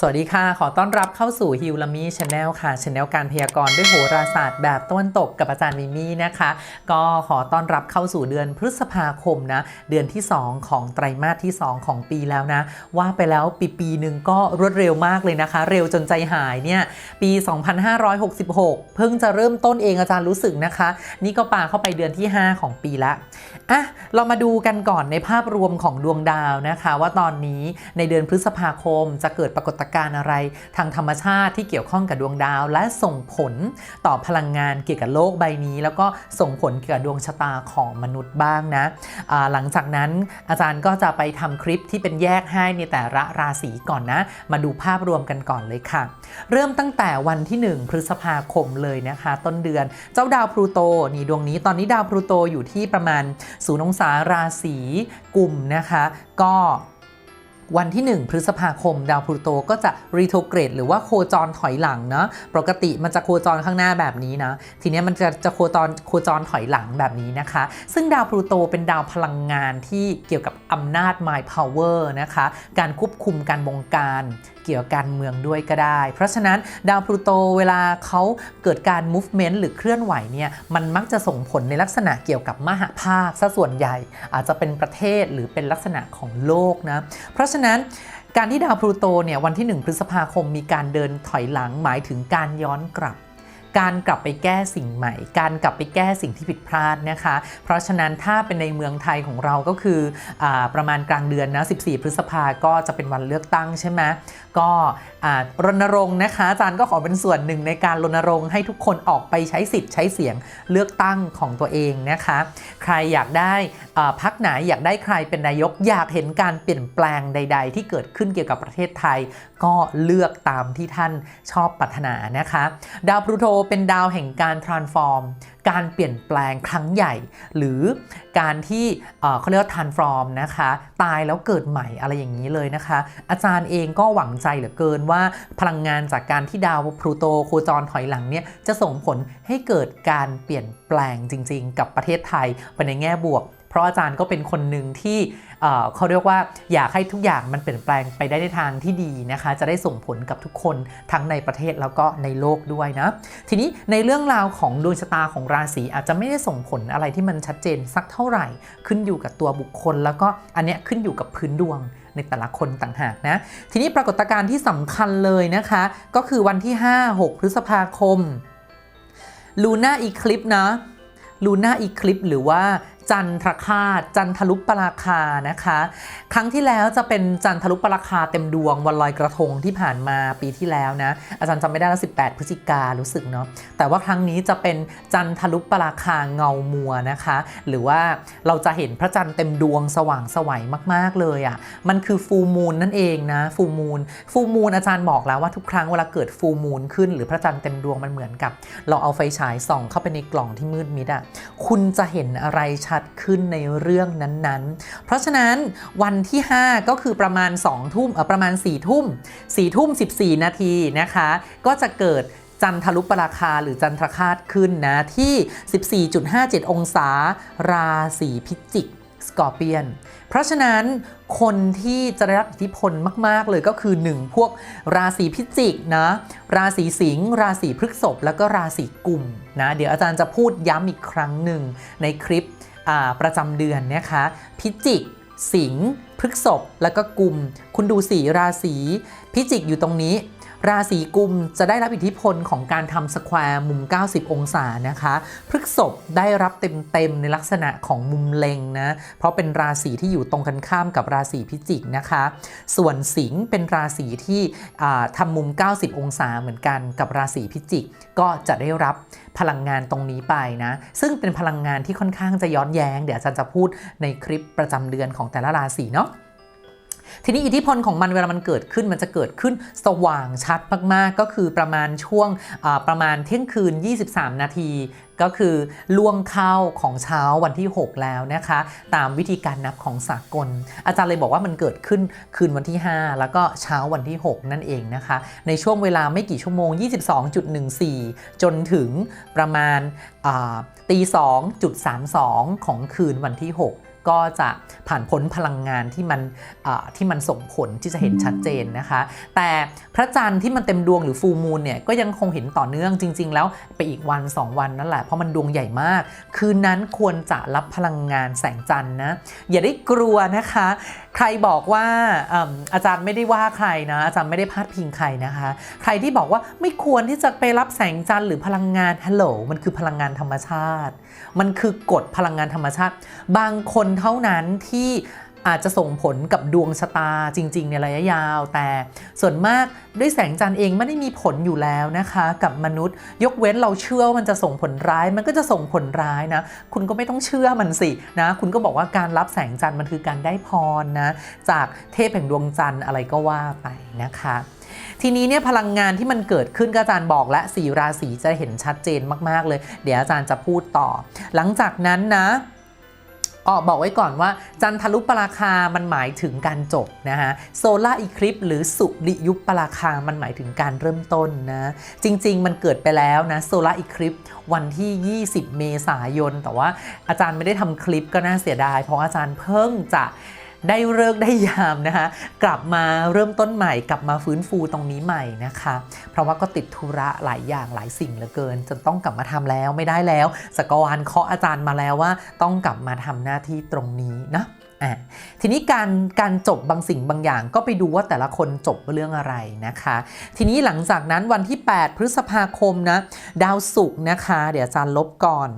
สวัสดีค่ะ ขอต้อนรับเข้าสู่ฮิวลามีชาแนลค่ะชาแนลการพยากรณ์ด้วยโหราศาสตร์แบบตะวันตกกับอาจารย์มิมี่นะคะ ก็ขอต้อนรับเข้าสู่เดือนพฤษภาคมนะ เดือนที่ 2 ของไตรมาสที่ 2 ของปีแล้วนะ ว่าไปแล้วปีปีหนึ่งก็รวดเร็วมากเลยนะคะ เร็วจนใจหายเนี่ย ปี 2566 เพิ่งจะเริ่มต้นเองอาจารย์รู้สึกนะคะ นี่ก็ปาเข้าไปเดือนที่ 5 ของปีละอะเรามาดูกันก่อนในภาพรวมของดวงดาวนะคะ ว่าตอนนี้ในเดือนพฤษภาคมจะเกิดปรากฏการณ์อะไร ทางธรรมชาติที่เกี่ยวข้องกับดวงดาว และส่งผลต่อพลังงานเกี่ยวกับโลกใบนี้ แล้วก็ส่งผลเกี่ยวกับดวงชะตาของมนุษย์บ้างนะอ่าหลังจากนั้นอาจารย์ก็จะไปทำคลิปที่เป็นแยกให้ในแต่ละราศีก่อนนะ มาดูภาพรวมกันก่อนเลยค่ะ เริ่มตั้งแต่วันที่ 1 พฤษภาคมเลยนะคะ ต้นเดือนเจ้าดาวพลูโตนี่ดวงนี้ตอนนี้ดาวพลูโตอยู่ที่ประมาณศูนย์องศาราศีกลุ่มนะคะ ก็ วันที่ 1 พฤษภาคม ดาวพลูโตก็จะรีโทเกรดหรือว่าโคจรถอยหลังเนาะปกติมันจะโคจรข้างหน้าแบบนี้นะ ทีนี้มันจะจะโคจรโคจรถอยหลังแบบนี้นะคะ ซึ่งดาวพลูโตเป็นดาวพลังงานที่เกี่ยวกับอำนาจ my power นะคะ การควบคุมการบงการ เกี่ยวกับการเมืองด้วยก็ได้ เพราะฉะนั้นดาวพลูโตเวลาเขาเกิดการ movement หรือเคลื่อนไหวเนี่ยมันมักจะส่งผลในลักษณะเกี่ยวกับมหาภาคซะส่วนใหญ่ อาจจะเป็นประเทศหรือเป็นลักษณะของโลกนะเพราะฉะนั้นการที่ดาวพลูโตเนี่ยวันที่ 1 พฤษภาคมมีการเดินถอยหลังหมายถึงการย้อนกลับ การกลับไปแก้สิ่งใหม่ การกลับไปแก้สิ่งที่ผิดพลาดนะคะ เพราะฉะนั้นถ้าเป็นในเมืองไทยของเราก็คืออประมาณกลางเดือนนะ 14 พฤษภาก็จะเป็นวันเลือกตั้งใช่ไหมก็ รณรงค์นะคะอาจารย์ก็ขอเป็นส่วนหนึ่งในการรณรงค์ให้ทุกคนออกไปใช้สิทธิ์ใช้เสียงเลือกตั้งของตัวเองนะคะ ใครอยากได้พักไหนอยากได้ใครเป็นนายกอยากเห็นการเปลี่ยนแปลงใด ๆ ที่เกิดขึ้นเกี่ยวกับประเทศไทย ก็เลือกตามที่ท่านชอบปรารถนานะคะ ดาวพลูโตเป็นดาวแห่งการ transform การเปลี่ยนแปลงครั้งใหญ่ หรือการที่เเขาเรียกว่า transform นะคะ ตายแล้วเกิดใหม่อะไรอย่างนี้เลยนะคะ อาจารย์เองก็หวังใจเหลือเกินว่าพลังงานจากการที่ดาวพลูโตโคจรถอยหลังเนี่ยจะส่งผลให้เกิดการเปลี่ยนแปลงจริง ๆ กับประเทศไทยไปในแง่บวก ราะอาจารย์ก็เป็นคนหนึ่งที่เขาเรียกว่าอยากให้ทุกอย่างมันเปลี่ยนแปลงไปได้ในทางที่ดีนะคะ จะได้ส่งผลกับทุกคนทั้งในประเทศแล้วก็ในโลกด้วยนะ ทีนี้ในเรื่องราวของดวงชะตาของราศีอาจจะไม่ได้ส่งผลอะไรที่มันชัดเจนสักเท่าไหร่ ขึ้นอยู่กับตัวบุคคล แล้วก็อันเนี้ยขึ้นอยู่กับพื้นดวงในแต่ละคนต่างหากนะ ทีนี้ปรากฏการณ์ที่สำคัญเลยนะคะ ก็คือวันที่ 5-6 พฤษภาคมลูน่าอีคลิปนะลูน่าอีคลิปหรือว่า จันทรคาตจันทรุปปราคานะคะ ครั้งที่แล้วจะเป็นจันทรุปปราคาเต็มดวงวันลอยกระทงที่ผ่านมาปีที่แล้วนะ อาจารย์จำไม่ได้แล้ว 18 พฤศจิการู้สึกเนาะแต่ว่าครั้งนี้จะเป็นจันทรุปปราคาเงามัวนะคะ หรือว่าเราจะเห็นพระจันทร์เต็มดวงสว่างสวัยมาก ๆ เลยอะ่ะมันคือฟูมูลนั่นเองนะฟูมูลฟูมูลอาจารย์บอกแล้วว่าทุกครั้งเวลาเกิดฟูมูลขึ้น หรือพระจันทร์เต็มดวงมันเหมือนกับ เราเอาไฟฉายส่องเข้าไปในกล่องที่มืดมิดอะ่ะคุณจะเห็นอะไรชัดขึ้นในเรื่องนั้นๆ เพราะฉะนั้นวันที่ 5 ก็คือประมาณ2ทุ่มเออประมาณ4ทุ่ม4ทุ่ม 14 นาทีนะคะ ก็จะเกิดจันทรุปราคาหรือจันทรคาตขึ้นนะที่ 14.57 องศา ราศีพิจิกสกอร์เปียน เพราะฉะนั้นคนที่จะได้รับอิทธิพลมาก ๆ เลยก็คือ 1 พวกราศีพิจิกนะราศีสิงห์ราศีพฤษภแล้วก็ราศีกุมนะเดี๋ยวอาจารย์จะพูดย้ำอีกครั้งหนึ่งในคลิป ประจำเดือนนะคะ พิจิก สิงห์พฤษภแล้วก็กุม คุณดูสีราศีพิจิกอยู่ตรงนี้ ราศีกุมจะได้รับอิทธิพลของการทำสแควร์มุม 90 องศานะคะพฤกษภได้รับเต็มๆ ในลักษณะของมุมเล็งนะ เพราะเป็นราศีที่อยู่ตรงกันข้ามกับราศีพิจิกนะคะ ส่วนสิงห์เป็นราศีที่ทำมุม 90 องศาเหมือนกันกับราศีพิจิก ก็จะได้รับพลังงานตรงนี้ไปนะ ซึ่งเป็นพลังงานที่ค่อนข้างจะย้อนแย้ง เดี๋ยวอาจารย์จะพูดในคลิปประจำเดือนของแต่ละราศีเนาะ ทีนี้อิทธิพลของมันเวลามันเกิดขึ้นมันจะเกิดขึ้นสว่างชัดมากๆ ก็คือประมาณช่วงประมาณเที่ยงคืน 23 นาทีก็คือล่วงเข้าของเช้าวันที่ 6 แล้วนะคะ ตามวิธีการนับของสากล อาจารย์เลยบอกว่ามันเกิดขึ้นคืนวันที่ 5 แล้วก็เช้าวันที่ 6 นั่นเองนะคะ ในช่วงเวลาไม่กี่ชั่วโมง 22.14 จนถึงประมาณอ่าตี2.32 ของคืนวันที่ 6 ก็จะผ่านพ้นพลังงานที่มันที่มันส่งผลที่จะเห็นชัดเจนนะคะ แต่พระจันทร์ที่มันเต็มดวงหรือฟูมูลเนี่ยก็ยังคงเห็นต่อเนื่องจริง ๆ แล้วไปอีกวัน 2 วันนั่นแหละเพราะมันดวงใหญ่มาก คืนนั้นควรจะรับพลังงานแสงจันทร์นะอย่าได้กลัวนะคะ ใครบอกว่าออาจารย์ไม่ได้ว่าใครนะ อาจารย์ไม่ได้พาดพิงใครนะคะ ใครที่บอกว่าไม่ควรที่จะไปรับแสงจันทร์หรือพลังงานฮัลโหลมันคือพลังงานธรรมชาติ มันคือกฎพลังงานธรรมชาติ บางคนเท่านั้นที่ อาจจะส่งผลกับดวงชะตาจริง ๆ ในระยะยาว แต่ส่วนมากด้วยแสงจันทร์เองไม่ได้มีผลอยู่แล้วนะคะ กับมนุษย์ ยกเว้นเราเชื่อว่ามันจะส่งผลร้าย มันก็จะส่งผลร้ายนะ คุณก็ไม่ต้องเชื่อมันสินะ คุณก็บอกว่าการรับแสงจันทร์มันคือการได้พรนะ จากเทพแห่งดวงจันทร์อะไรก็ว่าไปนะคะทีนี้เนี่ยพลังงานที่มันเกิดขึ้นก็อาจารย์บอกและสีราศีจะเห็นชัดเจนมาก ๆ เลย เดี๋ยวอาจารย์จะพูดต่อ หลังจากนั้นนะ อ๋อบอกไว้ก่อนว่า จันทรุปราคา มันหมายถึงการจบนะฮะโซลาร์อีคลิปหรือสุริยุปราคา มันหมายถึงการเริ่มต้นนะ จริง ๆ มันเกิดไปแล้วนะโซลาร์อีคลิปวันที่ 20 เมษายน แต่ว่าอาจารย์ไม่ได้ทำคลิปก็น่าเสียดาย เพราะอาจารย์เพิ่งจะ ได้เลิกได้ยามนะคะกลับมาเริ่มต้นใหม่ กลับมาฟื้นฟูตรงนี้ใหม่นะคะ เพราะว่าก็ติดธุระหลายอย่างหลายสิ่งเหลือเกินจนต้องกลับมาทำแล้วไม่ได้แล้วสกวานเคาะอาจารย์มาแล้วว่า ต้องกลับมาทำหน้าที่ตรงนี้นะอะทีนี้การการจบบางสิ่งบางอย่างก็ไปดูว่าแต่ละคนจบเรื่องอะไรนะคะ ทีนี้หลังจากนั้นวันที่ 8 พฤษภาคมนะดาวศุกร์นะคะ เดี๋ยวอาจารย์ลบก่อน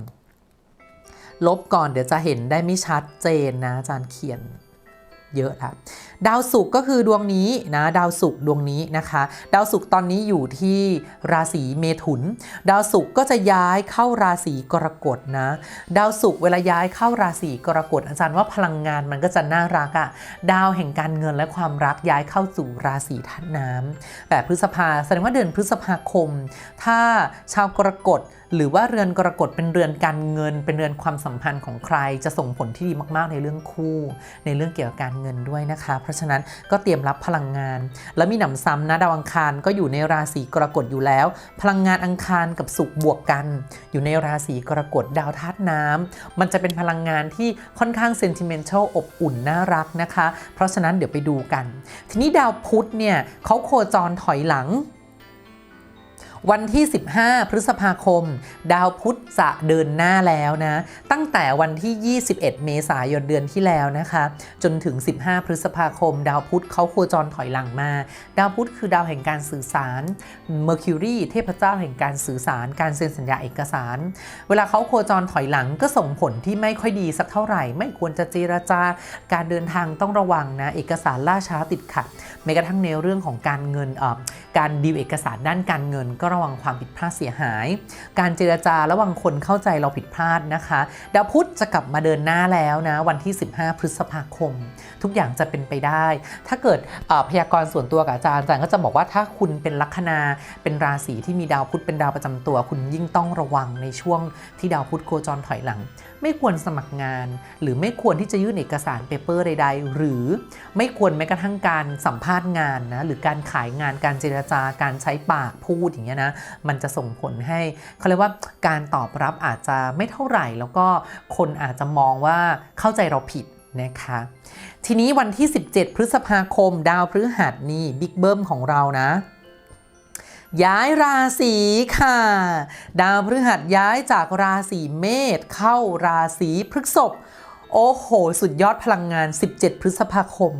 ลบก่อนเดี๋ยวจะเห็นได้ไม่ชัดเจนนะอาจารย์เขียน เยอะละ ดาวศุกร์ก็คือดวงนี้นะดาวศุกร์ดวงนี้นะคะ ดาวศุกร์ตอนนี้อยู่ที่ราศีเมถุน ดาวศุกร์ก็จะย้ายเข้าราศีกรกฎนะ ดาวศุกร์เวลาย้ายเข้าราศีกรกฎอาจารย์ว่าพลังงานมันก็จะน่ารักอะ่ะดาวแห่งการเงินและความรักย้ายเข้าสู่ราศีธาตุน้ำแบบพฤษภาแสดงว่าเดือนพฤษภาคม ถ้าชาวกรกฎหรือว่าเรือนกรกฎเป็นเรือนการเงิน เป็นเรือนความสัมพันธ์ของใครจะส่งผลที่ดีมากๆในเรื่องคู่ ในเรื่องเกี่ยวกับการเงินด้วยนะคะราะฉะนั้นก็เตรียมรับพลังงาน แล้วมีหนำซ้ำนะดาวอังคารก็อยู่ในราศีกรกฎอยู่แล้ว พลังงานอังคารกับสุขบวกกัน อยู่ในราศีกรกฎดาวธาตุน้ำมันจะเป็นพลังงานที่ค่อนข้างเซนติเมนทัลอบอุ่นน่ารักนะคะ เพราะฉะนั้นเดี๋ยวไปดูกัน ทีนี้ดาวพุธเนี่ยเขาโคจรถอยหลัง วันที่ 15 พฤษภาคม ดาวพุธจะเดินหน้าแล้วนะ ตั้งแต่วันที่ 21 เมษายนเดือนที่แล้วนะคะ จนถึง 15 พฤษภาคม ดาวพุธเขาโคจรถอยหลังมา ดาวพุธคือดาวแห่งการสื่อสาร Mercury เทพเจ้าแห่งการสื่อสาร การเซ็นสัญญาเอกสาร เวลาเขาโคจรถอยหลังก็ส่งผลที่ไม่ค่อยดีสักเท่าไหร่ ไม่ควรจะเจรจาการเดินทางต้องระวังนะ เอกสารล่าช้าติดขัดแม้กระทั่งในเรื่องของการเงินการดีลเอกสารด้านการเงินก็ระวังความผิดพลาดเสียหาย การเจรจาระหว่างคนเข้าใจเราผิดพลาดนะคะ ดาวพุธจะกลับมาเดินหน้าแล้วนะวันที่ 15 พฤษภาคม ทุกอย่างจะเป็นไปได้ ถ้าเกิดอ่อพยากรณ์ส่วนตัวกับอาจารย์อาจารย์ก็จะบอกว่าถ้าคุณเป็นลัคนาเป็นราศีที่มีดาวพุธเป็นดาวประจำตัว คุณยิ่งต้องระวังในช่วงที่ดาวพุธโคจรถอยหลัง ไม่ควรสมัครงาน หรือไม่ควรที่จะยื่นเอกสารเปเปอร์ใด ๆ หรือไม่ควรแม้กระทั่งการสัมภาษณ์งานนะหรือการขายงานการเจรจาการใช้ปากพูดอย่างเงี้ยนะมันจะส่งผลให้เขาเรียกว่าการตอบรับอาจจะไม่เท่าไหร่ แล้วก็คนอาจจะมองว่าเข้าใจเราผิดนะคะทีนี้วันที่ 17 พฤษภาคมดาวพฤหัสนี่บิ๊กเบิ้มของเรานะ ย้ายราศีค่ะ ดาวพฤหัสย้ายจากราศีเมษเข้าราศีพฤษภโอ้โห สุดยอดพลังงาน 17 พฤษภาคม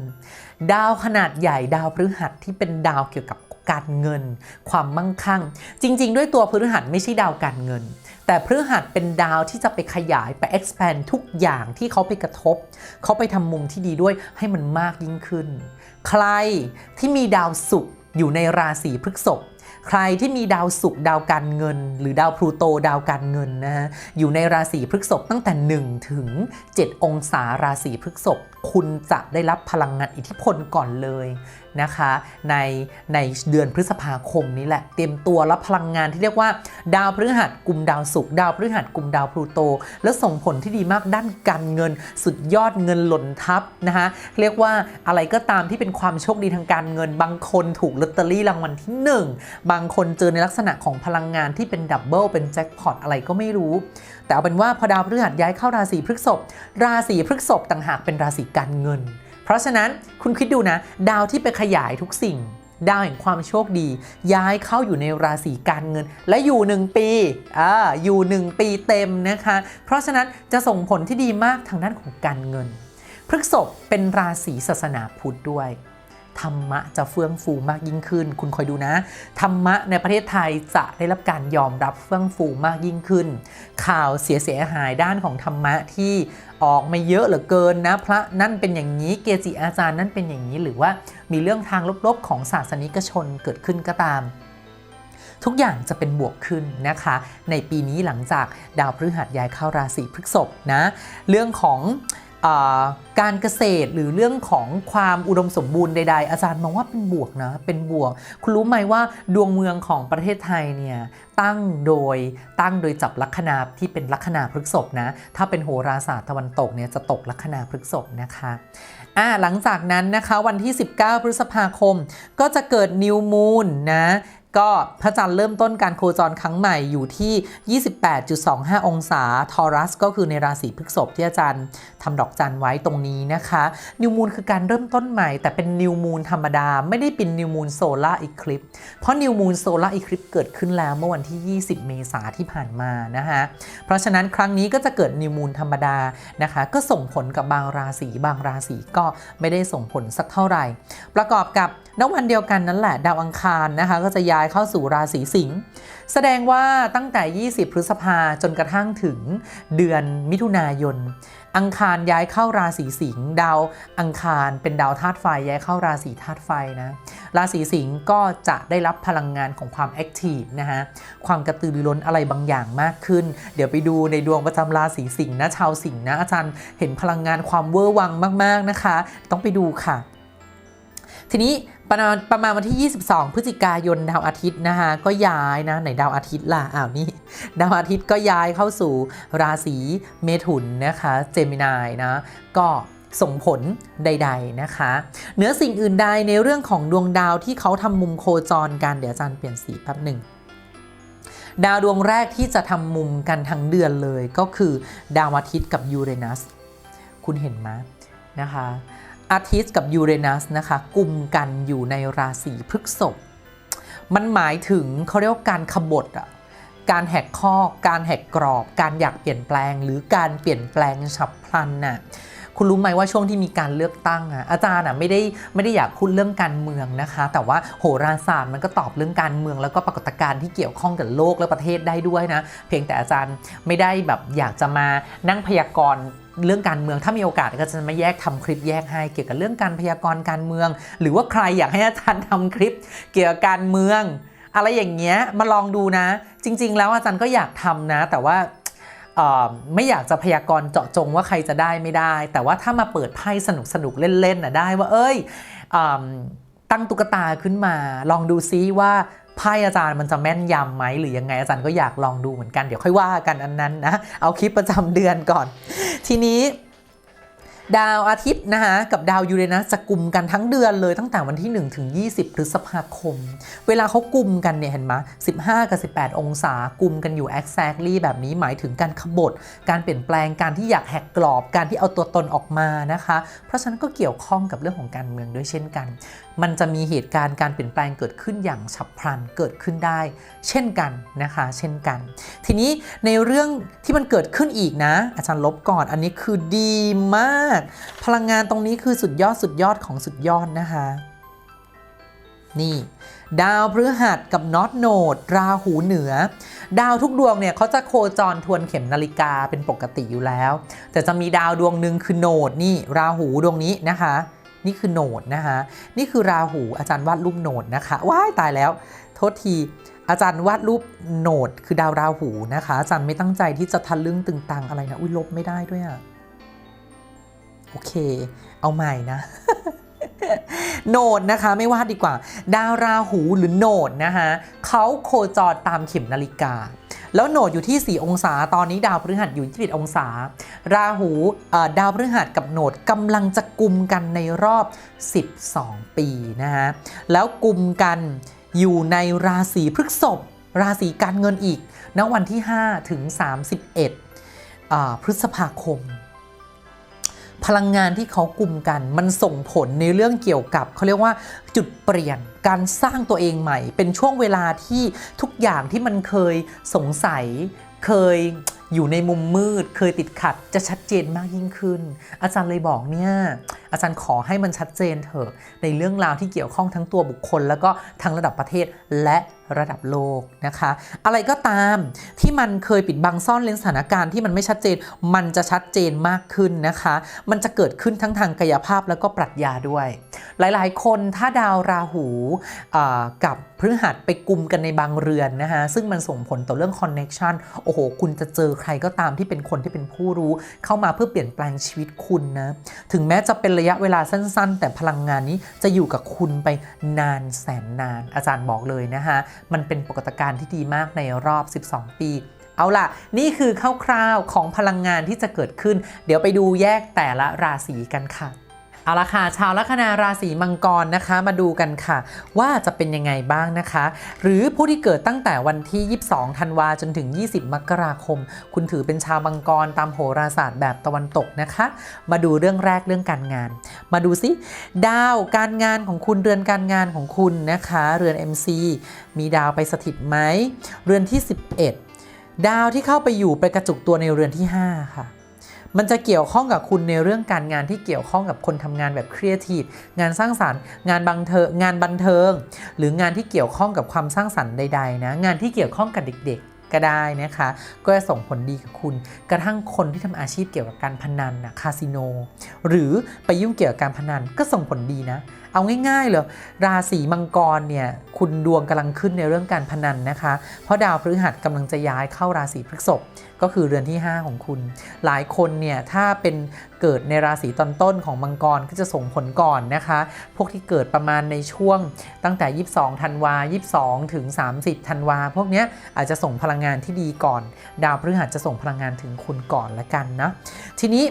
ดาวขนาดใหญ่ดาวพฤหัสที่เป็นดาวเกี่ยวกับการเงิน ความมั่งคั่ง จริง ๆ ด้วยตัวพฤหัสไม่ใช่ดาวการเงิน แต่พฤหัสเป็นดาวที่จะไปขยายไป expand ทุกอย่างที่เขาไปกระทบ เขาไปทำมุมที่ดีด้วยให้มันมากยิ่งขึ้น ใครที่มีดาวศุกร์อยู่ในราศีพฤษภ ใครที่มีดาวศุกร์ดาวการเงิน หรือดาวพลูโตดาวการเงินนะฮะอยู่ในราศีพฤษภตั้งแต่ 1 ถึง 7 องศาราศีพฤษภคุณจะได้รับพลังงานอิทธิพลก่อนเลย นะคะในในเดือนพฤษภาคมนี้แหละเตรียมตัวรับพลังงานที่เรียกว่า ดาวพฤหัสกลุ่มดาวศุกร์ดาวพฤหัสกลุ่มดาวพลูโต แล้วส่งผลที่ดีมากด้านการเงิน สุดยอดเงินหล่นทับนะคะเรียกว่าอะไรก็ตามที่เป็นความโชคดีทางการเงิน บางคนถูกลอตเตอรี่รางวัลที่ 1 บางคนเจอในลักษณะของพลังงานที่เป็นดับเบิลเป็นแจ็คพอตอะไรก็ไม่รู้ แต่เอาเป็นว่าพอดาวพฤหัสย้ายเข้าราศีพฤษภราศีพฤษภต่างหากเป็นราศีการเงิน เพราะฉะนั้นคุณคิดดูนะ ดาวที่ไปขยายทุกสิ่ง ดาวแห่งความโชคดี ย้ายเข้าอยู่ในราศีการเงิน และอยู่หนึ่งปีอ่าอยู่หนึ่งปีเต็มนะคะ เพราะฉะนั้นจะส่งผลที่ดีมากทางด้านของการเงินพฤกษบเป็นราศีศาสนาพุทธด้วย ธรรมะจะเฟื่องฟูมากยิ่งขึ้น คุณคอยดูนะ ธรรมะในประเทศไทยจะได้รับการยอมรับเฟื่องฟูมากยิ่งขึ้น ข่าวเสียเสียหายด้านของธรรมะที่ออกมาเยอะเหลือเกินนะ พระนั่นเป็นอย่างนี้เกจิอาจารย์นั่นเป็นอย่างนี้หรือว่ามีเรื่องทางลบๆของศาสนิกชนเกิดขึ้นก็ตามทุกอย่างจะเป็นบวกขึ้นนะคะ ในปีนี้หลังจากดาวพฤหัสย้ายเข้าราศีพฤษภนะ เรื่องของ การเกษตรหรือเรื่องของความอุดมสมบูรณ์ใด ๆ อาจารย์มองว่าเป็นบวกนะ เป็นบวก คุณรู้ไหมว่าดวงเมืองของประเทศไทยเนี่ย ตั้งโดยตั้งโดยจับลัคนาที่เป็นลัคนาพฤกษภนะ ถ้าเป็นโหราศาสตร์ตะวันตกเนี่ยจะตกลัคนาพฤกษภนะคะอ่าหลังจากนั้นนะคะวันที่ 19 พฤษภาคมก็จะเกิดนิวมูนนะ ก็พระจันทร์เริ่มต้นการโคจรครั้งใหม่อยู่ที่ 28.25 องศา ทอรัส ก็คือในราศีพฤษภที่อาจารย์ทำดอกจันไว้ตรงนี้นะคะ นิวมูนคือการเริ่มต้นใหม่ แต่เป็นนิวมูนธรรมดา ไม่ได้เป็นนิวมูนโซลาร์อีคลิป เพราะนิวมูนโซลาร์อีคลิปเกิดขึ้นแล้วเมื่อวันที่ 20 เมษาที่ผ่านมานะคะเพราะฉะนั้นครั้งนี้ก็จะเกิดนิวมูนธรรมดานะคะ ก็ส่งผลกับบางราศีบางราศีก็ไม่ได้ส่งผลสักเท่าไหร่ ประกอบกับณวันเดียวกันนั่นแหละดาวอังคารนะคะก็จะย้ายเข้าสู่ราศีสิงห์แสดงว่าตั้งแต่ 20 พฤษภาจนกระทั่งถึงเดือนมิถุนายน อังคารย้ายเข้าราศีสิงห์ดาวอังคารเป็นดาวธาตุไฟย้ายเข้าราศีธาตุไฟนะราศีสิงห์ก็จะได้รับพลังงานของความแอคทีฟนะฮะความกระตือรือร้นอะไรบางอย่างมากขึ้น เดี๋ยวไปดูในดวงประจำราศีสิงห์นะชาวสิงห์นะอาจารย์เห็นพลังงานความเวอร์วังมาก ๆนะคะ ต้องไปดูค่ะ ทีนี้ ประมาณประมาณวันที่ 22 พฤศจิกายนดาวอาทิตย์นะคะก็ย้ายนะไหนดาวอาทิตย์ล่ะอ้าวนี่ดาวอาทิตย์ก็ย้ายเข้าสู่ราศีเมถุนนะคะเจมินายนะก็ส่งผลใด ๆนะคะ เหนือสิ่งอื่นใดในเรื่องของดวงดาวที่เขาทำมุมโคจรกันเดี๋ยวอาจารย์เปลี่ยนสีแป๊บหนึ่งดาวดวงแรกที่จะทำมุมกันทั้งเดือนเลยก็คือดาวอาทิตย์กับยูเรนัส คุณเห็นไหมนะคะ อาทิตย์กับยูเรนัสนะคะกลุ่มกันอยู่ในราศีพฤษภมันหมายถึงเขาเรียกว่าการขบฏอะการแหกข้อ การแหกกรอบ การอยากเปลี่ยนแปลง หรือการเปลี่ยนแปลงฉับพลันน่ะคุณรู้ไหมว่าช่วงที่มีการเลือกตั้งอะอาจารย์อะไม่ได้ไม่ได้อยากพูดเรื่องการเมืองนะคะ แต่ว่าโหราศาสตร์มันก็ตอบเรื่องการเมืองแล้วก็ปรากฏการณ์ที่เกี่ยวข้องกับโลกและประเทศได้ด้วยนะ เพียงแต่อาจารย์ไม่ได้แบบอยากจะมานั่งพยากรณ์ เรื่องการเมืองถ้ามีโอกาสก็จะมาแยกทำคลิปแยกให้เกี่ยวกับเรื่องการพยากรณ์การเมือง หรือว่าใครอยากให้อาจารย์ทำคลิป เกี่ยวกับการเมือง อะไรอย่างเงี้ยมาลองดูนะ จริง ๆ แล้วอาจารย์ก็อยากทำนะ แต่ว่าไม่อยากจะพยากรณ์เจาะจงว่าใครจะได้ไม่ได้ แต่ว่าถ้ามาเปิดไพ่สนุกสนุกๆเล่นๆน่ะได้ว่าเอ้ยอตั้งตุ๊กตาขึ้นมา ลองดูซิว่า ไพ่อาจารย์มันจะแม่นยำไหมหรือยังไงอาจารย์ก็อยากลองดูเหมือนกันเดี๋ยวค่อยว่ากันอันนั้นนะเอาคลิปประจำเดือนก่อน ทีนี้ดาวอาทิตย์นะคะกับดาวยูเรนัสจะกลุ่มกันทั้งเดือนเลยตั้งแต่วันที่ 1 ถึง 20 พฤษภาคม เวลาเขากลุ่มกันเนี่ยเห็นไหม15 กับ 18 องศากลุ่มกันอยู่ exactly แบบนี้หมายถึงการขบฏ การเปลี่ยนแปลงการที่อยากแหกกรอบการที่เอาตัวตนออกมานะคะ เพราะฉะนั้นก็เกี่ยวข้องกับเรื่องของการเมืองด้วยเช่นกัน มันจะมีเหตุการณ์การเปลี่ยนแปลงเกิดขึ้นอย่างฉับพลันเกิดขึ้นได้ เช่นกันนะคะ เช่นกัน ทีนี้ในเรื่องที่มันเกิดขึ้นอีกนะ อาจารย์ลบก่อนอันนี้คือดีมาก พลังงานตรงนี้คือสุดยอดสุดยอดของสุดยอดนะคะนี่ดาวพฤหัสกับน็อตโนด ราหูเหนือ ดาวทุกดวงเนี่ยเขาจะโคจรทวนเข็มนาฬิกาเป็นปกติอยู่แล้ว แต่จะมีดาวดวงหนึ่งคือโนดนี่ ราหูดวงนี้นะคะ นี่คือโหนดนะคะนี่คือราหูอาจารย์วาดรูปโหนดนะคะว้ายตายแล้วโทษทีอาจารย์วาดรูปโหนดคือดาวราหูนะคะ อาจารย์ไม่ตั้งใจที่จะทะลึ่งตึงตังอะไรนะ อุ้ยลบไม่ได้ด้วยอะโอเค เอาใหม่นะโหนดนะคะไม่วาดดีกว่า ดาวราหูหรือโหนดนะคะเขาโคจรตามเข็มนาฬิกา แล้วโหนดอยู่ที่ 4 องศา ตอนนี้ดาวพฤหัสอยู่ที่1องศา ราหูดาวพฤหัสกับโหนดกำลังจะกลุ่มกันในรอบ 12 ปีนะฮะแล้วกลุ่มกันอยู่ในราศีพฤษภราศีการเงินอีกณวันที่ 5 ถึง 31พฤษภาคม พลังงานที่เขากลุ่มกัน มันส่งผลในเรื่องเกี่ยวกับเขาเรียกว่าจุดเปลี่ยนการสร้างตัวเองใหม่ เป็นช่วงเวลาที่ทุกอย่างที่มันเคยสงสัยเคยอยู่ในมุมมืดเคยติดขัดจะชัดเจนมากยิ่งขึ้น อาจารย์เลยบอกเนี่ย อาจารย์ขอให้มันชัดเจนเถอะในเรื่องราวที่เกี่ยวข้องทั้งตัวบุคคล แล้วก็ทั้งระดับประเทศและ ระดับโลกนะคะ อะไรก็ตามที่มันเคยปิดบังซ่อนเลนสถานการณ์ที่มันไม่ชัดเจน มันจะชัดเจนมากขึ้นนะคะ มันจะเกิดขึ้นทั้งทางกายภาพแล้วก็ปรัชญาด้วย หลายๆ คนถ้าดาวราหูกับ พฤหัสไปกลุ่มกันในบางเรือนนะคะซึ่งมันส่งผลต่อเรื่องคอนเน็ชันโอ้โห คุณจะเจอใครก็ตามที่เป็นคนที่เป็นผู้รู้ เข้ามาเพื่อเปลี่ยนแปลงชีวิตคุณนะ ถึงแม้จะเป็นระยะเวลาสั้น ๆ แต่พลังงานนี้จะอยู่กับคุณไปนานแสนนาน อาจารย์บอกเลยนะคะมันเป็นปรากฏการณ์ที่ดีมากในรอบ 12 ปีเอาล่ะ นี่คือคร่าวๆของพลังงานที่จะเกิดขึ้น เดี๋ยวไปดูแยกแต่ละราศีกันค่ะ เอาละค่ะชาวลัคนาราศีมังกรนะคะ มาดูกันค่ะ ว่าจะเป็นยังไงบ้างนะคะ หรือผู้ที่เกิดตั้งแต่วันที่ 22 ธันวาจนถึง 20 มกราคม คุณถือเป็นชาวมังกรตามโหราศาสตร์แบบตะวันตกนะคะ มาดูเรื่องแรกเรื่องการงาน มาดูซิดาวการงานของคุณเรือนการงานของคุณนะคะ เรือน MC มีดาวไปสถิตไหมเรือนที่ 11 ดาวที่เข้าไปอยู่ไปกระจุกตัวในเรือนที่ 5 ค่ะ มันจะเกี่ยวข้องกับคุณในเรื่องการงานที่เกี่ยวข้องกับคนทำงานแบบครีเอทีฟงานสร้างสรรค์ งานบังเทิงงานบันเทิง หรืองานที่เกี่ยวข้องกับความสร้างสรรค์ใดๆนะงานที่เกี่ยวข้องกับเด็กๆ ก็ได้นะคะ ก็จะส่งผลดีกับคุณ กระทั่งคนที่ทำอาชีพเกี่ยวกับการพนันนะคาสิโน หรือไปยุ่งเกี่ยวกับการพนันก็ส่งผลดีนะเอาง่ายๆเลยราศีมังกรเนี่ยคุณดวงกำลังขึ้นในเรื่องการพนันนะคะ เพราะดาวพฤหัสกำลังจะย้ายเข้าราศีพฤษภก็คือเรือนที่ 5 ของคุณ หลายคนเนี่ยถ้าเป็นเกิดในราศีตอนต้นของมังกรก็จะส่งผลก่อนนะคะ พวกที่เกิดประมาณในช่วงตั้งแต่ 22 ธันวา 22 ถึง 30 ธันวา พวกเนี้ยอาจจะส่งพลังงานที่ดีก่อน ดาวพฤหัสจะส่งพลังงานถึงคุณก่อนละกันนะ ทีนี้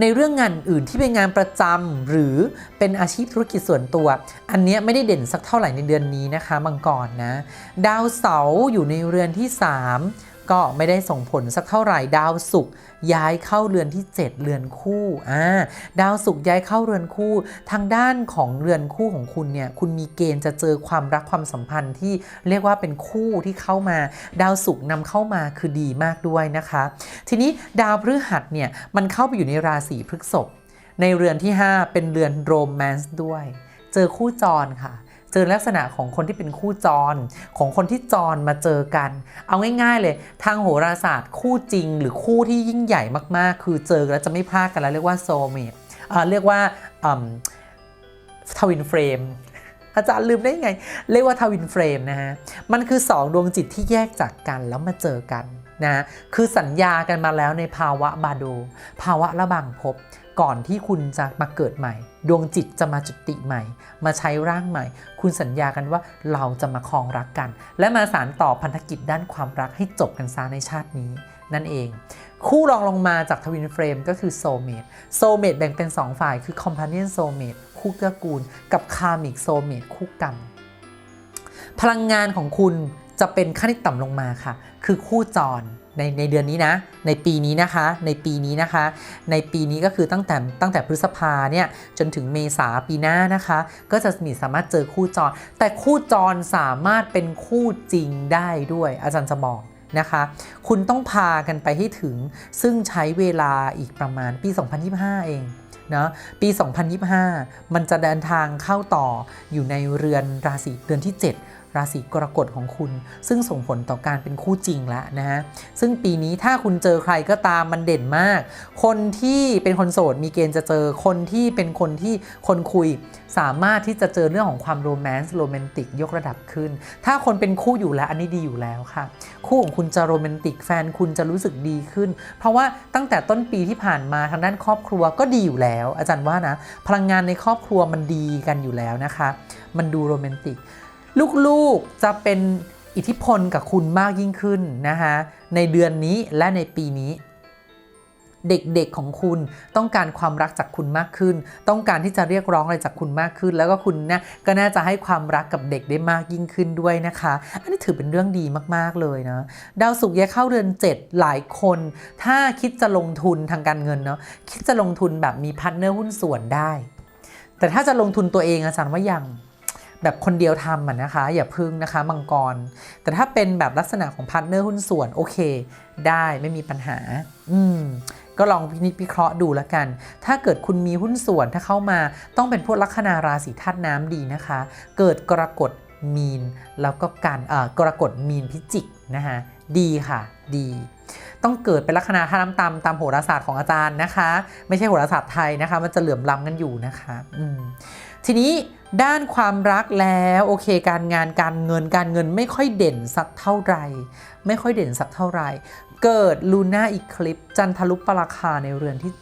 ในเรื่องงานอื่นที่เป็นงานประจำหรือเป็นอาชีพธุรกิจส่วนตัว อันนี้ไม่ได้เด่นสักเท่าไหร่ในเดือนนี้นะคะมังกรนะ ดาวเสาร์อยู่ในเรือนที่ 3 ก็ไม่ได้ส่งผลสักเท่าไหร่ดาวศุกร์ย้ายเข้าเรือนที่ 7 เรือนคู่อ่าดาวศุกร์ย้ายเข้าเรือนคู่ ทางด้านของเรือนคู่ของคุณเนี่ยคุณมีเกณฑ์จะเจอความรักความสัมพันธ์ที่เรียกว่าเป็นคู่ที่เข้ามา ดาวศุกร์นำเข้ามาคือดีมากด้วยนะคะ ทีนี้ดาวพฤหัสเนี่ยมันเข้าไปอยู่ในราศีพฤษภในเรือนที่ 5 เป็นเรือนโรแมนซ์ด้วย เจอคู่จรค่ะ เจอลักษณะของคนที่เป็นคู่จร ของคนที่จรมาเจอกัน เอาง่าย ๆ เลย ทางโหราศาสตร์คู่จริง หรือคู่ที่ยิ่งใหญ่มากๆ คือเจอแล้วจะไม่พลาดกันแล้วเรียกว่าโซเมตเรียกว่าทวินเฟรมอาจารย์ลืมได้ยังไง เรียกว่าทวินเฟรมนะฮะ มันคือ 2 ดวงจิตที่แยกจากกันแล้วมาเจอกันนะ คือสัญญากันมาแล้วในภาวะบาโด ภาวะระบางภพ ก่อนที่คุณจะมาเกิดใหม่ ดวงจิตจะมาจุติใหม่ มาใช้ร่างใหม่ คุณสัญญากันว่าเราจะมาครองรักกัน และมาสารต่อพันธกิจด้านความรักให้จบกันซะในชาตินี้ นั่นเอง คู่รองลงมาจากทวินเฟรมก็คือโซเม e โซเม e แบ่งเป็น 2 ฝ่ายคือ Companion Soulmate คู่เกื้อกูล กับ Karmic Soulmate คู่กรรมพลังงานของคุณ จะเป็นขั้นที่ต่ำลงมาค่ะ คือคู่จรในในเดือนนี้นะ ในปีนี้นะคะ ในปีนี้นะคะ ในปีนี้ก็คือตั้งแต่ตั้งแต่พฤษภาเนี่ยจนถึงเมษาปีหน้านะคะ ก็จะมีสามารถเจอคู่จร แต่คู่จรสามารถเป็นคู่จริงได้ด้วย อาจารย์จะบอกนะคะ คุณต้องพากันไปให้ถึง ซึ่งใช้เวลาอีกประมาณปี 2025 เองนะปี 2025 มันจะเดินทางเข้าต่ออยู่ในเรือนราศีเรือนที่ 7 ราศีกรกฎของคุณ ซึ่งส่งผลต่อการเป็นคู่จริงแล้วนะฮะซึ่งปีนี้ถ้าคุณเจอใครก็ตามมันเด่นมาก คนที่เป็นคนโสดมีเกณฑ์จะเจอคนที่เป็นคนที่คนคุย สามารถที่จะเจอเรื่องของความโรแมนต์โรแมนติกยกระดับขึ้น ถ้าคนเป็นคู่อยู่แล้วอันนี้ดีอยู่แล้วค่ะ คู่ของคุณจะโรแมนติกแฟนคุณจะรู้สึกดีขึ้น เพราะว่าตั้งแต่ต้นปีที่ผ่านมาทางด้านครอบครัวก็ดีอยู่แล้ว อาจารย์ว่านะพลังงานในครอบครัวมันดีกันอยู่แล้วนะคะ มันดูโรแมนติก ลูกๆจะเป็นอิทธิพลกับคุณมากยิ่งขึ้นนะคะในเดือนนี้และในปีนี้ เด็กๆของคุณต้องการความรักจากคุณมากขึ้น ต้องการที่จะเรียกร้องอะไรจากคุณมากขึ้น แล้วก็คุณนะก็น่าจะให้ความรักกับเด็กได้มากยิ่งขึ้นด้วยนะคะ อันนี้ถือเป็นเรื่องดีมากๆเลยนะดาวศุกร์ย้ายเข้าเรือน 7 หลายคน ถ้าคิดจะลงทุนทางการเงินเนาะคิดจะลงทุนแบบมีพาร์ทเนอร์หุ้นส่วนได้ แต่ถ้าจะลงทุนตัวเองอาจารย์ว่ายัง แบบคนเดียวทำนะคะ อย่าพึ่งนะคะมังกร แต่ถ้าเป็นแบบลักษณะของพาร์ทเนอร์หุ้นส่วนโอเค ได้ไม่มีปัญหา อืมก็ลองพินิจพิเคราะห์ดูแล้วกัน ถ้าเกิดคุณมีหุ้นส่วนถ้าเข้ามาต้องเป็นพวกลัคนาราศีธาตุน้ำดีนะคะ เกิดกรกฎมีน แล้วก็การเอ่อกรกฎมีนพิจิกนะคะดีค่ะ ดี ต้องเกิดเป็นลัคนาธาตุน้ำตามตามโหราศาสตร์ของอาจารย์นะคะ ไม่ใช่โหราศาสตร์ไทยนะคะ มันจะเหลื่อมล้ำกันอยู่นะคะ อืม ทีนี้ด้านความรักแล้วโอเค การงานการเงินการเงินไม่ค่อยเด่นสักเท่าไหร่ ไม่ค่อยเด่นสักเท่าไหร่ เกิดลูน่าอีคลิป จันทรุปปราคาในเรือนที่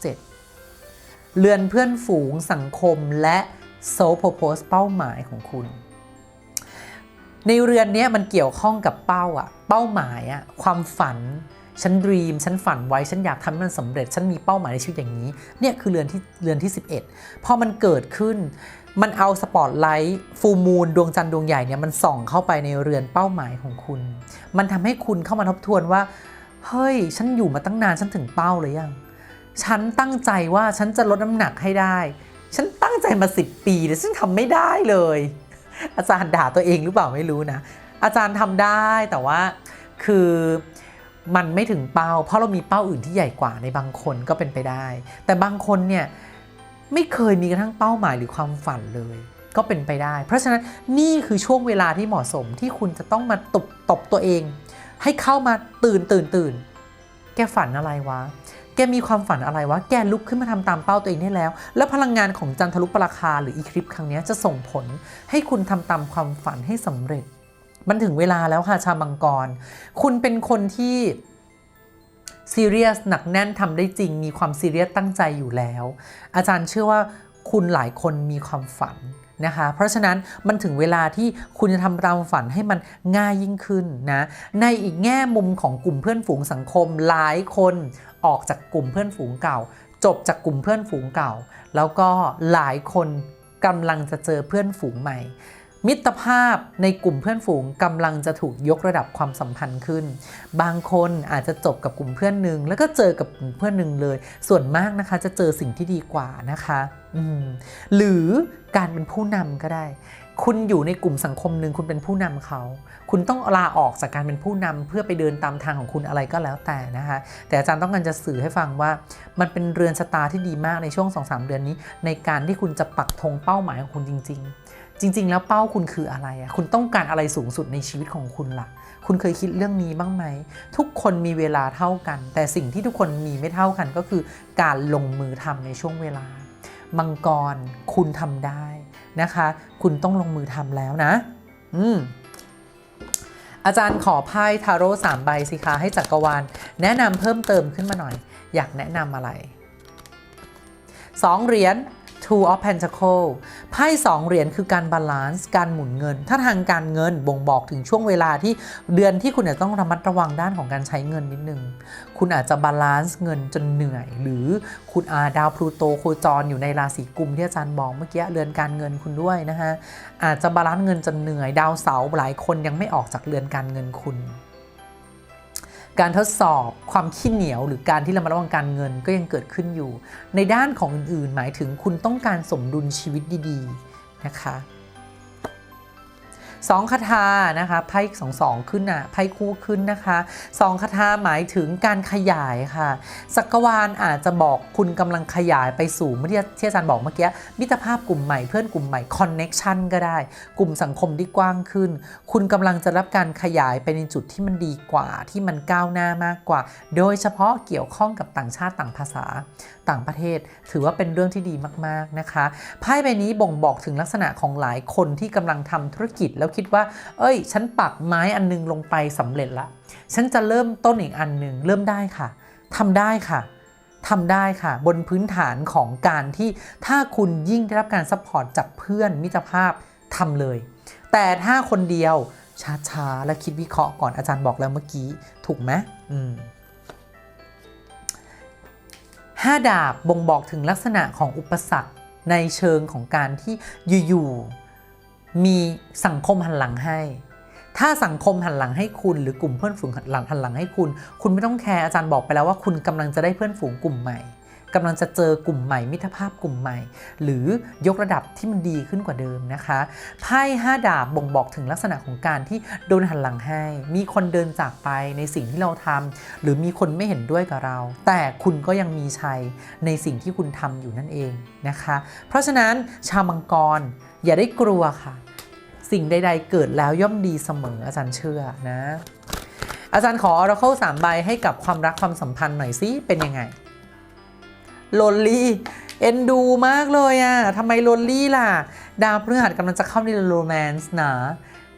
7 เรือนเพื่อนฝูงสังคมและโซโพโพสเป้าหมายของคุณ ในเรือนนี้มันเกี่ยวข้องกับเป้าอะเป้าหมายอะความฝันฉันดรีมฉันฝันไว้ ฉันอยากทำให้มันสำเร็จ ฉันมีเป้าหมายในชีวิตอย่างนี้ เนี่ยคือเรือนที่เรือนที่ 11 พอมันเกิดขึ้น มันเอาสปอตไลท์ฟูมูลดวงจันทร์ดวงใหญ่เนี่ยมันส่องเข้าไปในเรือนเป้าหมายของคุณ มันทำให้คุณเข้ามาทบทวนว่า เฮ้ย ฉันอยู่มาตั้งนานฉันถึงเป้าหรือยัง ฉันตั้งใจว่าฉันจะลดน้ำหนักให้ได้ ฉันตั้งใจมาสิบปีแต่ฉันทำไม่ได้เลย อาจารย์ด่าตัวเองหรือเปล่าไม่รู้นะ อาจารย์ทำได้แต่ว่าคือมันไม่ถึงเป้า เพราะเรามีเป้าอื่นที่ใหญ่กว่าในบางคนก็เป็นไปได้ แต่บางคนเนี่ย ไม่เคยมีกระทั่งเป้าหมายหรือความฝันเลย ก็เป็นไปได้ เพราะฉะนั้นนี่คือช่วงเวลาที่เหมาะสมที่คุณจะต้องมาตบตบตัวเอง ให้เข้ามาตื่นตื่นตื่นแกฝันอะไรวะ แกมีความฝันอะไรวะ แกลุกขึ้นมาทำตามเป้าตัวเองได้แล้ว แล้วพลังงานของจันทรุปราคาหรืออีคลิปครั้งนี้จะส่งผลให้คุณทำตามความฝันให้สำเร็จ มันถึงเวลาแล้วค่ะชาวมังกร คุณเป็นคนที่ ซีเรียสหนักแน่นทำได้จริง มีความซีเรียสตั้งใจอยู่แล้ว อาจารย์เชื่อว่าคุณหลายคนมีความฝันนะคะ เพราะฉะนั้นมันถึงเวลาที่คุณจะทำตามฝันให้มันง่ายยิ่งขึ้นนะ ในอีกแง่มุมของกลุ่มเพื่อนฝูงสังคมหลายคนออกจากกลุ่มเพื่อนฝูงเก่า จบจากกลุ่มเพื่อนฝูงเก่า แล้วก็หลายคนกำลังจะเจอเพื่อนฝูงใหม่ มิตรภาพในกลุ่มเพื่อนฝูงกำลังจะถูกยกระดับความสัมพันธ์ขึ้น บางคนอาจจะจบกับกลุ่มเพื่อนหนึ่งแล้วก็เจอกับกลุ่มเพื่อนหนึ่งเลย ส่วนมากนะคะจะเจอสิ่งที่ดีกว่านะคะหรือการเป็นผู้นำก็ได้ คุณอยู่ในกลุ่มสังคมหนึ่งคุณเป็นผู้นำเขา คุณต้องลาออกจากการเป็นผู้นำเพื่อไปเดินตามทางของคุณอะไรก็แล้วแต่นะคะ แต่อาจารย์ต้องการจะสื่อให้ฟังว่า มันเป็นเรือนชะตาที่ดีมากในช่วง 2-3 เดือนนี้ ในการที่คุณจะปักธงเป้าหมายของคุณจริง ๆ จริง ๆ แล้วเป้าคุณคืออะไรอะคุณต้องการอะไรสูงสุดในชีวิตของคุณล่ะ คุณเคยคิดเรื่องนี้บ้างไหม ทุกคนมีเวลาเท่ากัน แต่สิ่งที่ทุกคนมีไม่เท่ากันก็คือการลงมือทำในช่วงเวลา มังกรคุณทำได้นะคะ คุณต้องลงมือทำแล้วนะ อืมอาจารย์ขอไพ่ทาโร่สามใบสิคะให้จักรวาล แนะนำเพิ่มเติมขึ้นมาหน่อย อยากแนะนำอะไร2เหรียญ Two of Pentacle ไพ่สองเหรียญคือการบาลานซ์การหมุนเงิน ถ้าทางการเงินบ่งบอกถึงช่วงเวลาที่เดือนที่คุณจะต้องระมัดระวังด้านของการใช้เงินนิดนึง คุณอาจจะบาลานซ์เงินจนเหนื่อย หรือคุณอาดาวพลูโตโคจรอยู่ในราศีกุมที่อาจารย์บอกเมื่อกี้เรือนการเงินคุณด้วยนะคะอาจจะบาลานซ์เงินจนเหนื่อย ดาวเสาร์หลายคนยังไม่ออกจากเรือนการเงินคุณ การทดสอบความขี้เหนียว หรือการที่เรามาระวังการเงินก็ยังเกิดขึ้นอยู่ ในด้านของอื่นๆ หมายถึงคุณต้องการสมดุลชีวิตดีๆนะคะ สองคาถานะคะไพ่สองสองขึ้นอะไพ่คู่ขึ้นนะคะสองคาถาหมายถึงการขยายค่ะสักวาลอาจจะบอกคุณกำลังขยายไปสู่เมื่อที่ที่อาจารย์บอกเมื่อกี้มิตรภาพกลุ่มใหม่เพื่อนกลุ่มใหม่คอนเน็กชันก็ได้ กลุ่มสังคมที่กว้างขึ้น คุณกำลังจะรับการขยายไปในจุดที่มันดีกว่าที่มันก้าวหน้ามากกว่า โดยเฉพาะเกี่ยวข้องกับต่างชาติต่างภาษาต่างประเทศ ถือว่าเป็นเรื่องที่ดีมากๆนะคะไพ่ใบนี้บ่งบอกถึงลักษณะของหลายคนที่กำลังทำธุรกิจแล้วคิดว่า เอ้ย ฉันปักไม้อันนึงลงไปสำเร็จละ ฉันจะเริ่มต้นอีกอันหนึ่งเริ่มได้ค่ะทำได้ค่ะทำได้ค่ะ บนพื้นฐานของการที่ถ้าคุณยิ่งได้รับการซัพพอร์ตจากเพื่อนมิตรภาพทำเลย แต่ถ้าคนเดียวช้าๆ และคิดวิเคราะห์ก่อนอาจารย์บอกแล้วเมื่อกี้ถูกไหมอืมห้าดาบบ่งบอกถึงลักษณะของอุปสรรคในเชิงของการที่อยู่ๆ มีสังคมหันหลังให้ ถ้าสังคมหันหลังให้คุณหรือกลุ่มเพื่อนฝูงหันหลังหันหลังให้คุณ คุณไม่ต้องแคร์อาจารย์บอกไปแล้วว่าคุณกำลังจะได้เพื่อนฝูงกลุ่มใหม่กำลังจะเจอกลุ่มใหม่มิตรภาพกลุ่มใหม่ หรือยกระดับที่มันดีขึ้นกว่าเดิมนะคะไพ่ห้าดาบบ่งบอกถึงลักษณะของการที่โดนหันหลังให้ มีคนเดินจากไปในสิ่งที่เราทำหรือมีคนไม่เห็นด้วยกับเรา แต่คุณก็ยังมีชัยในสิ่งที่คุณทำอยู่นั่นเองนะคะ เพราะฉะนั้นชาวมังกรอย่าได้กลัวค่ะ สิ่งใด ๆ เกิดแล้วย่อมดีเสมออาจารย์เชื่อนะ อาจารย์ขอ Oracle 3ใบให้กับความรักความสัมพันธ์หน่อยสิเป็นยังไงโลนลี่เอ็นดูมากเลยอะ่ะทำไมโลนลี่ล่ะ ดาวพฤหัสกำลังจะเข้าในโรแมนส์นะ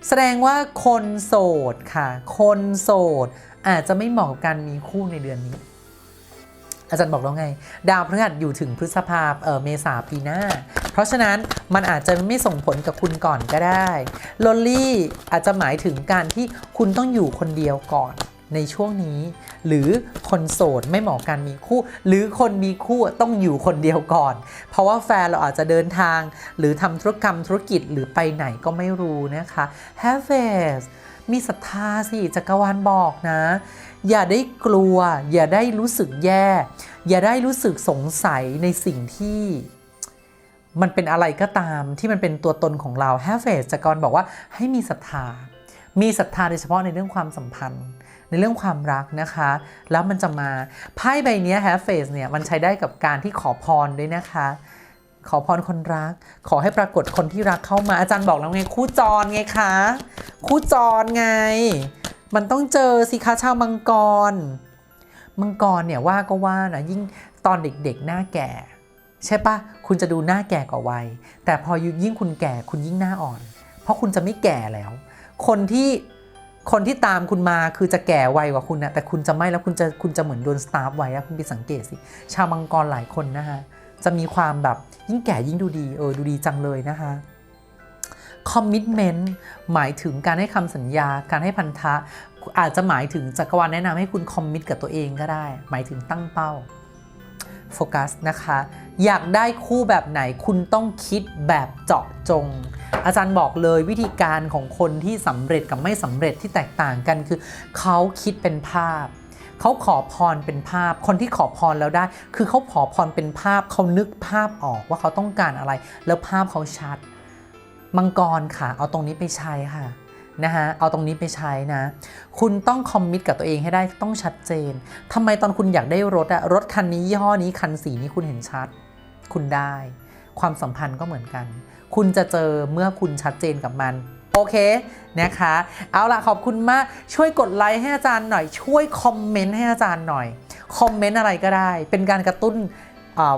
แสดงว่าคนโสดค่ะ คนโสดอาจจะไม่เหมาะกับการมีคู่ในเดือนนี้ อาจารย์บอกแล้วไง ดาวพฤหัสอยู่ถึงพฤษภาเเมษาปีหน้า เพราะฉะนั้นมันอาจจะไม่ส่งผลกับคุณก่อนก็ได้โลลี่อาจจะหมายถึงการที่คุณต้องอยู่คนเดียวก่อนในช่วงนี้ หรือคนโสดไม่เหมาะการมีคู่ หรือคนมีคู่ต้องอยู่คนเดียวก่อน เพราะว่าแฟนเราอาจจะเดินทาง หรือทำธุรกรรมธุรกิจหรือไปไหนก็ไม่รู้นะคะ Have faith มีศรัทธาสิจักรวาลบอกนะ อย่าได้กลัว อย่าได้รู้สึกแย่ อย่าได้รู้สึกสงสัยในสิ่งที่มันเป็นอะไรก็ตามที่มันเป็นตัวตนของเรา Have faith จักรบอกว่าให้มีศรัทธา มีศรัทธาโดยเฉพาะในเรื่องความสัมพันธ์ ในเรื่องความรักนะคะ แล้วมันจะมาไพ่ใบนี้ Have faith เนี่ยมันใช้ได้กับการที่ขอพรด้วยนะคะ ขอพรคนรัก ขอให้ปรากฏคนที่รักเข้ามาอาจารย์บอกแล้วไงคู่จรไงคะ คู่จรไง มันต้องเจอสิคะชาวมังกร มังกรเนี่ยว่าก็ว่านะยิ่งตอนเด็กๆหน้าแก่ ใช่ปะคุณจะดูหน้าแก่กว่าวัย แต่พอยิ่งคุณแก่คุณยิ่งหน้าอ่อน เพราะคุณจะไม่แก่แล้ว คนที่คนที่ตามคุณมาคือจะแก่ไวกว่าคุณนะแต่คุณจะไม่แล้วคุณจะคุณจะเหมือนโดนสตาร์ฟไว้อะคุณไปสังเกตสิ ชาวมังกรหลายคนนะคะจะมีความแบบยิ่งแก่ยิ่งดูดีเออดูดีจังเลยนะคะ คอมมิชเมนต์หมายถึงการให้คำสัญญา การให้พันธะ อาจจะหมายถึงจักรวาลแนะนำให้คุณคอมมิตกับตัวเองก็ได้ หมายถึงตั้งเป้าโฟกัสนะคะ อยากได้คู่แบบไหนคุณต้องคิดแบบเจาะจง อาจารย์บอกเลยวิธีการของคนที่สำเร็จกับไม่สำเร็จที่แตกต่างกันคือ เขาคิดเป็นภาพเขาขอพรเป็นภาพ คนที่ขอพรแล้วได้ คือเขาขอพรเป็นภาพ เขานึกภาพออกว่าเขาต้องการอะไร แล้วภาพเขาชัด มังกรค่ะ เอาตรงนี้ไปใช้ค่ะนะคะเอาตรงนี้ไปใช้นะ คุณต้องคอมมิตกับตัวเองให้ได้ต้องชัดเจนทำไมตอนคุณอยากได้รถอะรถคันนี้ยี่ห้อนี้คันสีนี้คุณเห็นชัด คุณได้ ความสัมพันธ์ก็เหมือนกัน คุณจะเจอเมื่อคุณชัดเจนกับมันโอเคนะคะ เอาล่ะขอบคุณมากช่วยกดไลค์ให้อาจารย์หน่อยช่วยคอมเมนต์ให้อาจารย์หน่อยคอมเมนต์อะไรก็ได้ เป็นการกระตุ้น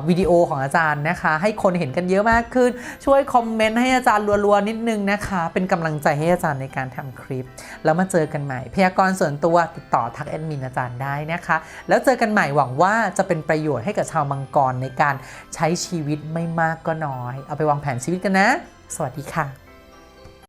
วิดีโอของอาจารย์นะคะ ให้คนเห็นกันเยอะมากขึ้น ช่วยคอมเมนต์ให้อาจารย์รัวๆนิดนึงนะคะ เป็นกำลังใจให้อาจารย์ในการทำคลิป แล้วมาเจอกันใหม่ พยากรณ์ส่วนตัวติดต่อทักแอดมินอาจารย์ได้นะคะ แล้วเจอกันใหม่หวังว่าจะเป็นประโยชน์ให้กับชาวมังกรในการใช้ชีวิตไม่มากก็น้อย เอาไปวางแผนชีวิตกันนะ สวัสดีค่ะ